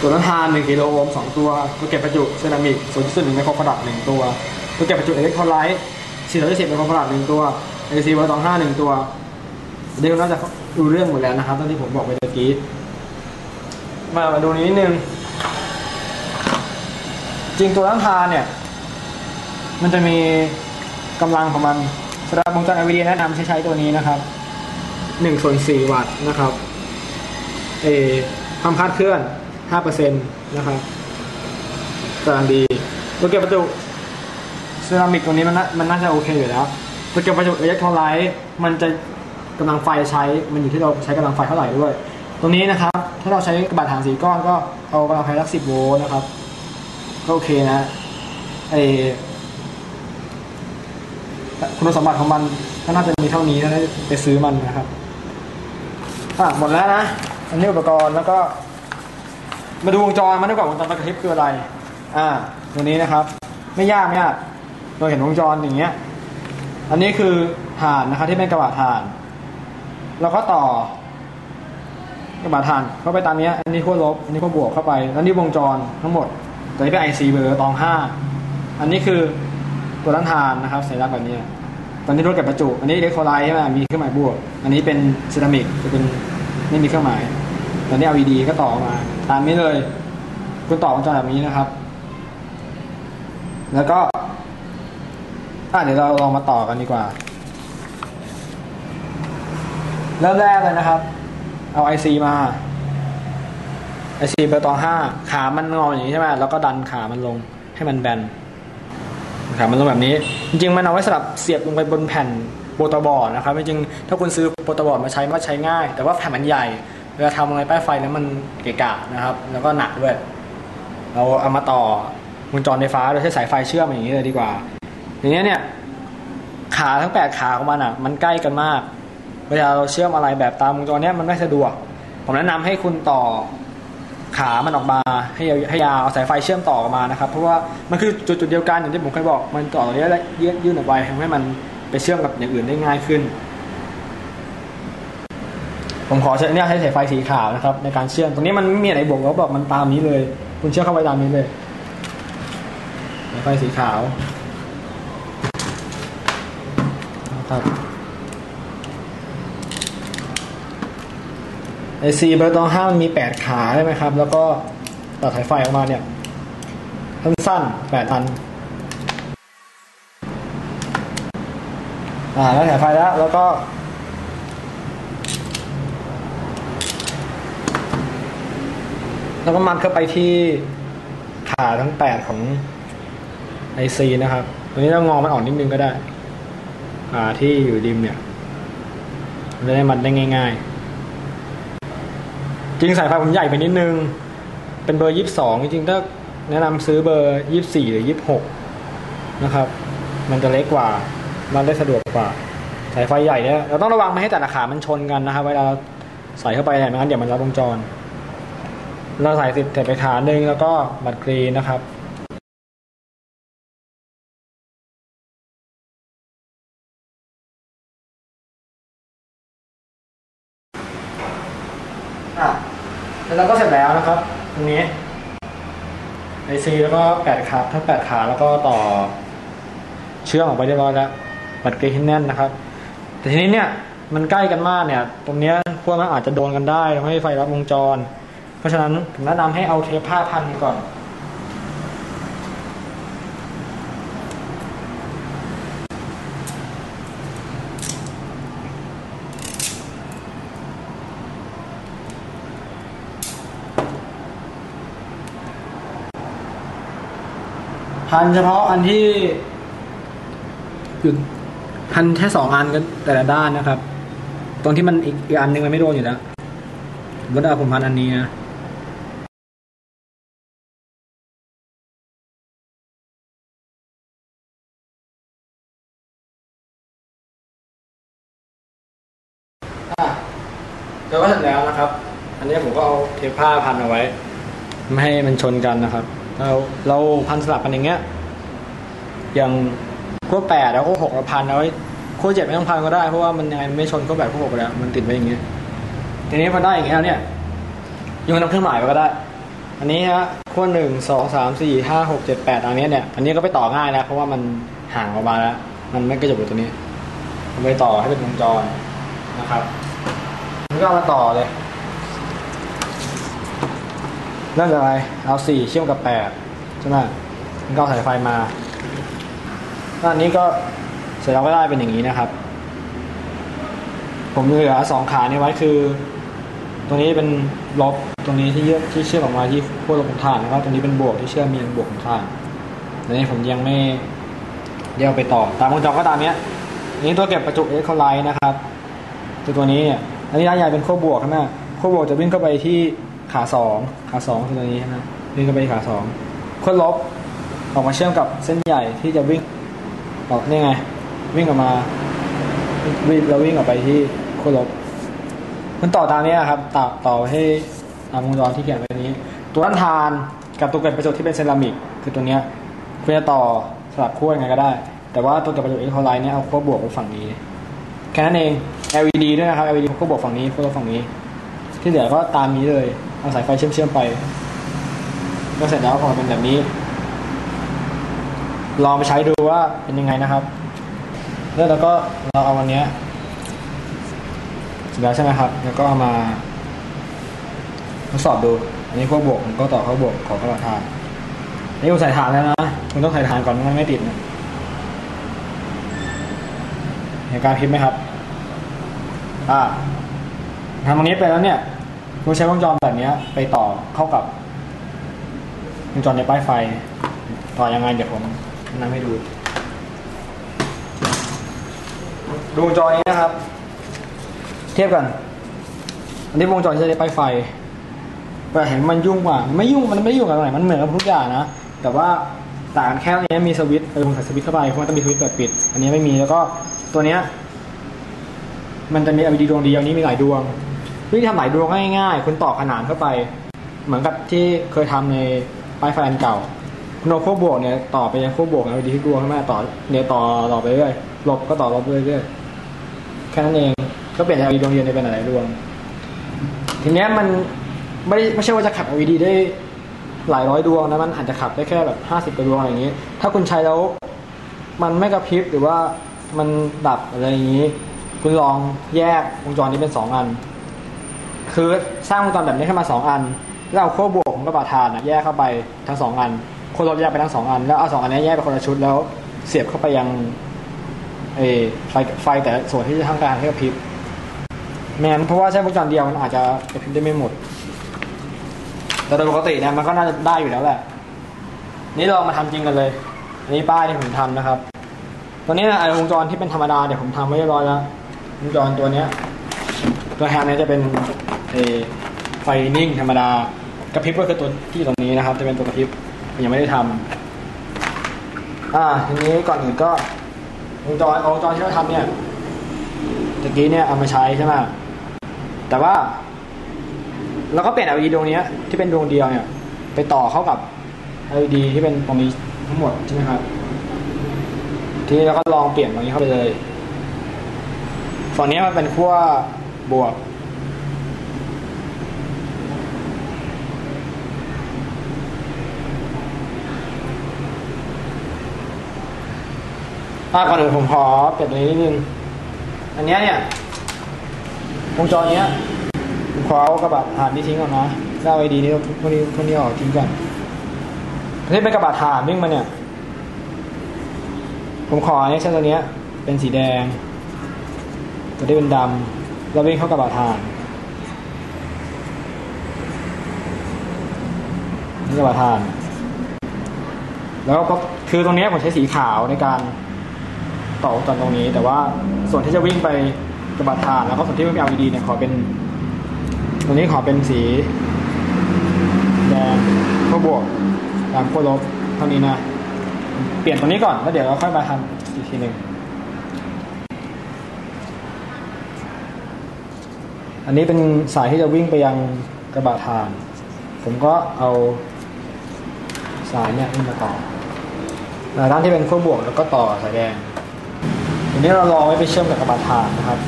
ตัวน้ำทาน1กิโลโอห์ม2ตัว ตัวเก็บประจุเซรามิก0.1ไมโครฟาราด1ตัว ตัวเก็บประจุอิเล็กโทรไลต์420ไมโครฟาราด1ตัว AC เบอร์25 1ตัวเดี๋ยวน่าจะดูเรื่องหมดแล้วนะครับตอนที่ผมบอกไปเมื่อกี้มามาดูนิดนึง จริงตัวน้ำทานเนี่ย มันจะมีกำลังของมันสำหรับวงจร LED แนะนำใช้ใช้ตัวนี้นะครับ1ส่วน4วัตต์นะครับเอความคาดเคลื่อน 5%นะครับกำลังดีตัวเก็บประจุเซรามิกตัวนี้มันน่ามันน่าจะโอเคอยู่แล้วตัวเก็บประจุอิเล็กโทรไลต์มันจะกำลังไฟใช้ มันอยู่ที่เราใช้กำลังไฟเท่าไหร่ด้วย ตรงนี้นะครับ ถ้าเราใช้กระบะฐานสีก้อนก็เอากำลังไฟสักสิบโวลต์นะครับ ก็โอเคนะไอคุณสมบัติของมันก็น่าจะมีเท่านี้ถ้าได้ไปซื้อมันนะครับ อะหมดแล้วนะ อันนี้อุปกรณ์แล้วก็ มาดูวงจรมาดูก่อนวงจรกระพริบคืออะไร อ่า ตัวนี้นะครับ ไม่ยากไม่ยากเราเห็นวงจรอย่างเงี้ย อันนี้คือถ่านนะครับที่เป็นกระบะถ่านแล้วก็ต่อกระบะถ่านเข้าไปตามเนี้ยอันนี้ขั้วลบ อันนี้ขั้วบวกเข้าไป แล้วนี่วงจรทั้งหมดตัวนี้เป็น IC เบอร์ตองห้า อันนี้คือตัวต้านทานนะครับสัญลักษณ์แบบนี้ ตอนนี้รถเก็บประจุ อันนี้อิเล็กโทรไลท์ใช่ไหมมีเครื่องหมายบวก อันนี้เป็นเซรามิกจะเป็นไม่มีเครื่องหมาย ตอนนี้ LED ก็ต่อมา ตามนี้เลย คุณต่อวงจรแบบนี้นะครับ แล้วก็อะเดี๋ยวเราลองมาต่อกันดีกว่า เริ่มแรกเลยนะครับ เอา IC มา IC เบอร์ตองห้าขามันงออย่างนี้ใช่ไหมแล้วก็ดันขามันลงให้มันแบนขามันลงแบบนี้ จริงๆมันเอาไว้สำหรับเสียบลงไปบนแผ่นโปรตบอร์ดนะครับจริงๆถ้าคุณซื้อโปรตบอร์ดมาใช้มันใช้ง่าย แต่ว่าแผ่นมันใหญ่ เวลาทำอะไรป้ายไฟแล้วมันเกะกะนะครับ แล้วก็หนักด้วย เราเอามาต่อวงจรไฟฟ้าโดยใช้สายไฟเชื่อมอย่างนี้เลยดีกว่าอย่างนี้เนี่ยขาทั้งแปดขาของมันอะ มันใกล้กันมาก เวลาเราเชื่อมอะไรแบบตามวงจรเนี้ยมันไม่สะดวก ผมแนะนำให้คุณต่อขามันออกมาให้ยาวให้ยาวเอาสายไฟเชื่อมต่อออกมานะครับ เพราะว่ามันคือจุดจุดเดียวกันอย่างที่ผมเคยบอก มันต่อตรงนี้แล้วยื่นยื่นออกไปทำให้มันไปเชื่อมกับอย่างอื่นได้ง่ายขึ้น ผมขอใช้เนี่ยใช้สายไฟสีขาวนะครับ ในการเชื่อมตรงนี้มันไม่มีอะไรบอกแล้วบอกมันตามนี้เลย คุณเชื่อมเข้าไปตามนี้เลยสายไฟสีขาวนะครับไอซีเบอร์ตองห้ามันมีแปดขาใช่ไหมครับ แล้วก็ตัดสายไฟออกมาเนี่ยสั้นๆแปดอันอ่าแล้วสายไฟแล้วแล้วก็ แล้วก็มัดเข้าไปที่ขาทั้งแปดของไอซีนะครับตัวนี้เรางอมันออกนิดนึงก็ได้อ่าที่อยู่ริมเนี่ยจะได้มัดได้ง่าย ๆ จริงสายไฟผมใหญ่ไปนิดนึง เป็นเบอร์ยี่สิบสองจริงๆถ้าแนะนำซื้อเบอร์ยี่สิบสี่หรือยี่สิบหกนะครับ มันจะเล็กกว่ามันได้สะดวกกว่า สายไฟใหญ่เนี่ยเราต้องระวังไม่ให้แต่ละขามันชนกันนะครับ เวลาใส่เข้าไปเนี่ยไม่งั้นเดี๋ยวมันรัดวงจร เราใส่สิบแต่ไปขาหนึ่งแล้วก็บัตรกรีนะครับอะแล้วเราก็เสร็จแล้วนะครับ ตรงนี้ไอซีแล้วก็แปดขาทั้งแปดขาแล้วก็ต่อเชื่อมออกไปเรียบร้อยแล้วบัตรกรีนให้แน่นนะครับ แต่ทีนี้เนี่ยมันใกล้กันมากเนี่ย ตรงเนี้ยพวกมันอาจจะโดนกันได้ทำให้ไฟรัดวงจร เพราะฉะนั้นผมแนะนำให้เอาเทปผ้าพันก่อน พันเฉพาะอันที่หยุดพันแค่สองอันกันแต่ละด้านนะครับ ตรงที่มันอีกอันหนึงมันไม่โดนอยู่แล้วก็ได้ผมพันอันนี้นะ ก็เสร็จแล้วนะครับ อันนี้ผมก็เอาเทปผ้าพันเอาไว้ ไม่ให้มันชนกันนะครับ เราเราพันสลับกันอย่างเงี้ย อย่างขั้วแปดแล้วขั้วหกเราพันเอาไว้ขั้วเจ็ดไม่ต้องพันก็ได้เพราะว่ามันยังไงมันไม่ชนขั้วแปดขั้วหกแล้ว มันติดไว้อย่างเงี้ยทีนี้พอได้อย่างเงี้ยเนี่ยโยนน้ำเครื่องหมายไปก็ได้ อันนี้ฮะขั้วหนึ่งสองสามสี่ห้าหกเจ็ดแปดอันนี้เนี่ย อันนี้ก็ไปต่อง่ายแล้วเพราะว่ามันห่างออกมาแล้ว มันไม่กระจุกอยู่ตัวนี้ไปต่อให้เป็นวงจรนะครับ ก็เอามาต่อเลยเริ่มจากอะไร เอาสี่เชื่อมกับแปดใช่ไหมมันก็สายไฟมาด้านนี้ก็เสร็จแล้วก็ได้เป็นอย่างนี้นะครับ ผมเหลือสองขานี้ไว้คือ ตรงนี้เป็นลบตรงนี้ที่เยื่อที่เชื่อมออกมาที่ขั้วลบของถ่านแล้วก็ตรงนี้เป็นบวกที่เชื่อมมีบวกของถ่านอันนี้ผมยังไม่เดี๋ยวไปต่อ ตามวงจรก็ตามเนี้ยนนี้ตัวเก็บประจุเอ็กโคไลท์นะครับ ตัวตัวนี้เนี่ย อันนี้ด้านใหญ่เป็นขั้วบวกใช่ไหมขั้วบวกจะวิ่งเข้าไปที่ขาสองขาสองตัวนี้ใช่ไหมวิ่งเข้าไปขาสองขั้วลบออกมาเชื่อมกับเส้นใหญ่ที่จะวิ่งออกนี่ไง วิ่งออกมาวิ่งแล้ววิ่งออกไปที่ขั้วลบมันต่อตามนี้ครับต่อต่อให้ตามวงจรที่เขียนไว้นี้ ตัวด้านทานกับตัวเก็บประจุที่เป็นเซรามิกคือตัวเนี้ยคุณจะต่อสลับขั้วยังไงก็ได้ แต่ว่าตัวเก็บประจุเอ็กโคไลท์เนี่ยเอาขั้วบวกไว้ฝั่งนี้ แค่นั้นเอง LED ด้วยนะครับ LED ขั้วบวกฝั่งนี้ขั้วลบฝั่งนี้ ที่เหลือก็ตามนี้เลยเอาสายไฟเชื่อมๆไปก็เสร็จแล้วพอเป็นแบบนี้ ลองไปใช้ดูว่าเป็นยังไงนะครับแล้วเราก็เราเอาวันเนี้ยเสร็จแล้วใช่ไหมครับ แล้วก็เอามาทดสอบดู อันนี้ขั้วบวกผมก็ต่อเข้าบวกขอกระบาทานนี่ผมใส่ฐานแล้วนะ คุณต้องใส่ฐานก่อนไม่งั้นไม่ติดนะ เห็นการพิมพ์ไหมครับ อ่าทำตรงนี้ไปแล้วเนี่ยคุณใช้วงจรแบบนี้ไปต่อเข้ากับวงจรในป้ายไฟ ต่อยังไงเดี๋ยวผมแนะนำให้ดู ดูวงจรนี้นะครับ เทียบกัน อันนี้วงจรที่ใช้ในป้ายไฟแต่เห็นมันยุ่งกว่า ไม่ยุ่งมันไม่ยุ่งกับตรงไหนมันเหมือนกับทุกอย่างนะ แต่ว่าต่างแค่นี้มีสวิตช์เออผมใส่สวิตช์เข้าไปเพราะมันต้องมีสวิตช์เปิดปิด อันนี้ไม่มีแล้วก็ ตัวเนี้ย มันจะมี LED ดวงเดียวนี้มีหลายดวงวิธีทำหลายดวงง่ายๆคุณต่อขนานเข้าไป เหมือนกับที่เคยทำในป้ายไฟอันเก่าคุณเอาขั้วบวกเนี่ยต่อไปยังขั้วบวก LED ที่ดวงใช่ไหมต่อเนี่ยต่อต่อไปเรื่อยลบก็ต่อลบเรื่อยๆแค่นั้นเองก็เปลี่ยน LED ดวงเดียวในเป็นหลายดวง ทีเนี้ยมันไม่ไม่ใช่ว่าจะขับ LED ได้หลายร้อยดวงนะมันอาจจะขับได้แค่แบบห้าสิบกว่าดวงอะไรอย่างนี้ ถ้าคุณใช้แล้ว มันไม่กระพริบหรือว่า มันดับอะไรอย่างนี้ คุณลองแยกวงจรนี้เป็นสองอัน คือสร้างวงจรแบบนี้ขึ้นมาสองอัน แล้วเอาขั้วบวกของกระบาทานอะแยกเข้าไปทั้งสองอันขั้วลบแยกไปทั้งสองอัน แล้วเอาสองอันนี้แยกไปคนละชุดแล้วเสียบเข้าไปยังเอไฟไฟแต่ส่วนที่จะทำการให้กระพริบแม้นเพราะว่าใช้วงจรเดียวมันอาจจะกระพริบได้ไม่หมด แต่โดยปกติเนี่ยมันก็น่าจะได้อยู่แล้วแหละ นี่เรามาทำจริงกันเลยอันนี้ป้ายที่ผมทำนะครับ ตัวนี้นะไอวงจรที่เป็นธรรมดาเดี๋ยวผมทำไว้เรียบร้อยแล้ววงจรตัวเนี้ยตัวแฮนเนี่ยจะเป็นเออไฟนิ่งธรรมดากระพริบก็คือตัวที่ตรงนี้นะครับ จะเป็นตัวกระพริบยังไม่ได้ทำอ่าทีนี้ก่อนอื่นก็วงจรอาวงจรที่เราทำเนี่ยตะกี้เนี่ยเอามาใช้ใช่ไหมแต่ว่าเราก็เปลี่ยน LED ดวงนี้ที่เป็นดวงเดียวเนี่ย ไปต่อเข้ากับ LED ที่เป็นตรงนี้ทั้งหมดใช่ไหมครับ ทีนี้เราก็ลองเปลี่ยนตรงนี้เข้าไปเลยฝั่งนี้มันเป็นขั้วบวก อ่าก่อนอื่นผมขอเปลี่ยนตรงนี้นิดนึง อันนี้เนี่ยวงจรเนี้ยผมขอเอากระบะถ่านนี้ทิ้งก่อนนะแล้วเอาไอดีนี้พวกนี้พวกนี้ออกทิ้งก่อนอันนี้เป็นกระบะถ่านวิ่งมาเนี่ย ผมขออันนี้เส้นตัวเนี้ย เป็นสีแดง ตัวนี้เป็นดำแล้ววิ่งเข้ากับบาทานนี่กับบาทาน แล้วก็คือตรงเนี้ยผมใช้สีขาวในการต่อวงจรตรงนี้ แต่ว่าส่วนที่จะวิ่งไปกับบาทาน แล้วก็ส่วนที่ไม่มี LED เนี่ยขอเป็นตรงนี้ขอเป็นสีแดงขั้วบวกดำขั้วลบเท่านี้นะ เปลี่ยนตรงนี้ก่อนแล้วเดี๋ยวเราค่อยมาทำอีกทีหนึ่งอันนี้เป็นสายที่จะวิ่งไปยังกระบะทาน ผมก็เอาสายเนี่ยมาต่อด้านที่เป็นขั้วบวกแล้วก็ต่อสายแดงทีนี้เราลองไว้ไปเชื่อมกับกระบะทานนะครับ